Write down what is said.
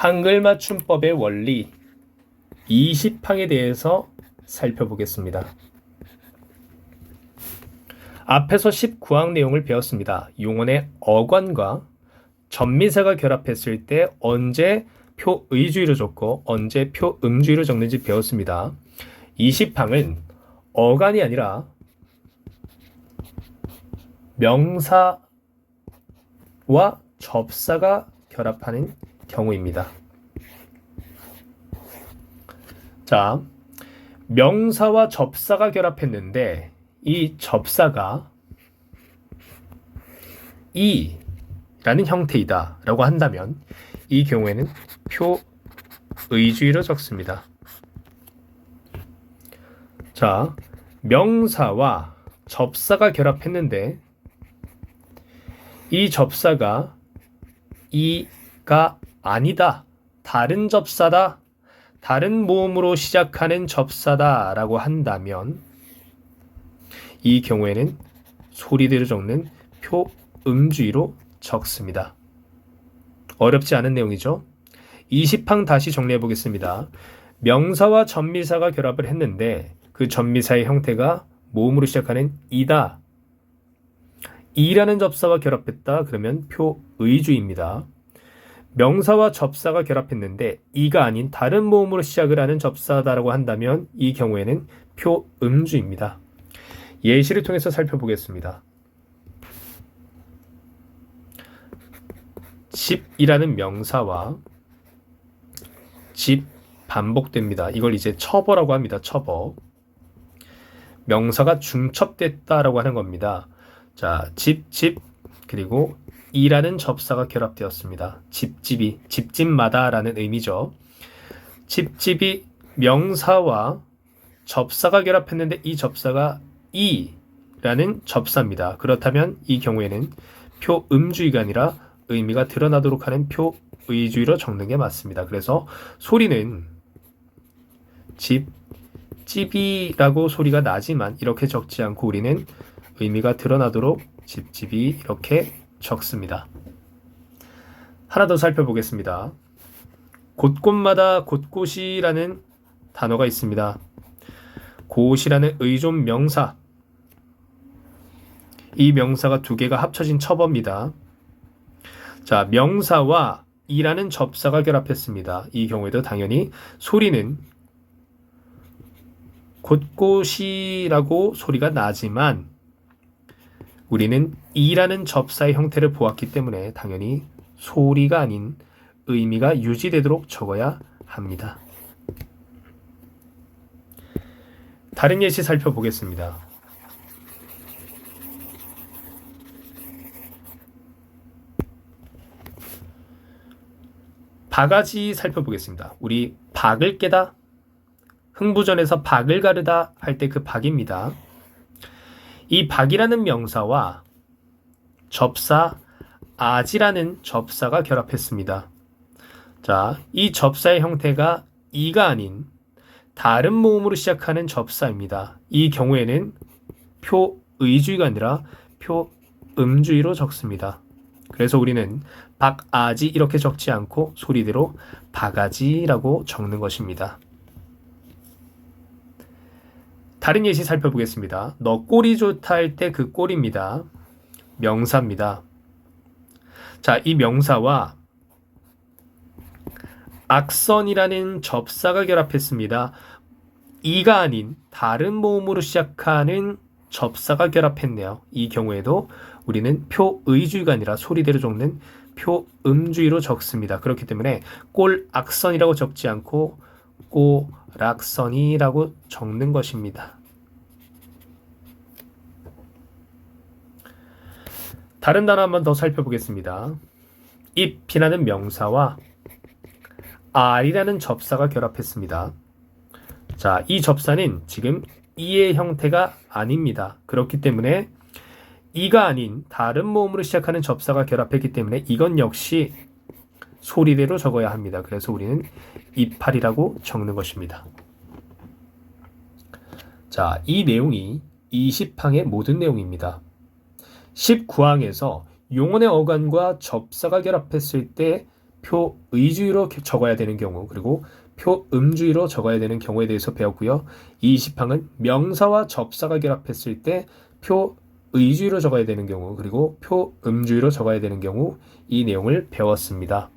한글 맞춤법의 원리 20항에 대해서 살펴보겠습니다. 앞에서 19항 내용을 배웠습니다. 용언의 어관과 전미사가 결합했을 때 언제 표의주의로 적고 언제 표음주의로 적는지 배웠습니다. 20항은 어간이 아니라 명사와 접사가 결합하는 경우입니다. 자, 명사와 접사가 결합했는데 이 접사가 이라는 형태이다라고 한다면 이 경우에는 표의주의로 적습니다. 자, 명사와 접사가 결합했는데 이 접사가 이가 아니다. 다른 접사다. 다른 모음으로 시작하는 접사다 라고 한다면 이 경우에는 소리대로 적는 표 음주의로 적습니다. 어렵지 않은 내용이죠. 20항 다시 정리해 보겠습니다. 명사와 전미사가 결합을 했는데 그 전미사의 형태가 모음으로 시작하는 이다. 이라는 접사와 결합했다. 그러면 표의주입니다. 명사와 접사가 결합했는데 이가 아닌 다른 모음으로 시작을 하는 접사다라고 한다면 이 경우에는 표음주입니다. 예시를 통해서 살펴보겠습니다. 집이라는 명사와 집 반복됩니다. 이걸 이제 처버라고 합니다. 처버. 명사가 중첩됐다라고 하는 겁니다. 자, 집, 집, 그리고 이라는 접사가 결합되었습니다. 집집이, 집집마다라는 의미죠. 집집이 명사와 접사가 결합했는데 이 접사가 이라는 접사입니다. 그렇다면 이 경우에는 표음주의가 아니라 의미가 드러나도록 하는 표의주의로 적는 게 맞습니다. 그래서 소리는 집, 집이라고 소리가 나지만 이렇게 적지 않고 우리는 의미가 드러나도록 집집이 이렇게 적습니다. 하나 더 살펴보겠습니다. 곳곳마다 곳곳이라는 단어가 있습니다. 곳이라는 의존 명사. 이 명사가 두 개가 합쳐진 첩어입니다. 자, 명사와 이라는 접사가 결합했습니다. 이 경우에도 당연히 소리는 곳곳이라고 소리가 나지만 우리는 이라는 접사의 형태를 보았기 때문에 당연히 소리가 아닌 의미가 유지되도록 적어야 합니다. 다른 예시 살펴보겠습니다. 바가지 살펴보겠습니다. 우리 박을 깨다 흥부전에서 박을 가르다 할 때 그 박입니다. 이 박이라는 명사와 접사 아지라는 접사가 결합했습니다. 자, 이 접사의 형태가 이가 아닌 다른 모음으로 시작하는 접사입니다. 이 경우에는 표의주의가 아니라 표음주의로 적습니다. 그래서 우리는 박아지 이렇게 적지 않고 소리대로 바가지라고 적는 것입니다. 다른 예시 살펴보겠습니다. 너 꼴이 좋다 할 때 그 꼴입니다. 명사입니다. 자, 이 명사와 악선이라는 접사가 결합했습니다. 이가 아닌 다른 모음으로 시작하는 접사가 결합했네요. 이 경우에도 우리는 표의주의가 아니라 소리대로 적는 표음주의로 적습니다. 그렇기 때문에 꼴악선이라고 적지 않고 꼬 락선이라고 적는 것입니다. 다른 단어 한 번 더 살펴보겠습니다. 잎이라는 명사와 알이라는 접사가 결합했습니다. 자, 이 접사는 지금 이의 형태가 아닙니다. 그렇기 때문에 이가 아닌 다른 모음으로 시작하는 접사가 결합했기 때문에 이건 역시 소리대로 적어야 합니다. 그래서 우리는 이팔이라고 적는 것입니다. 자, 이 내용이 20항의 모든 내용입니다. 19항에서 용언의 어간과 접사가 결합했을 때 표 의주의로 적어야 되는 경우 그리고 표 음주의로 적어야 되는 경우에 대해서 배웠고요. 이 20항은 명사와 접사가 결합했을 때 표 의주의로 적어야 되는 경우 그리고 표 음주의로 적어야 되는 경우 이 내용을 배웠습니다.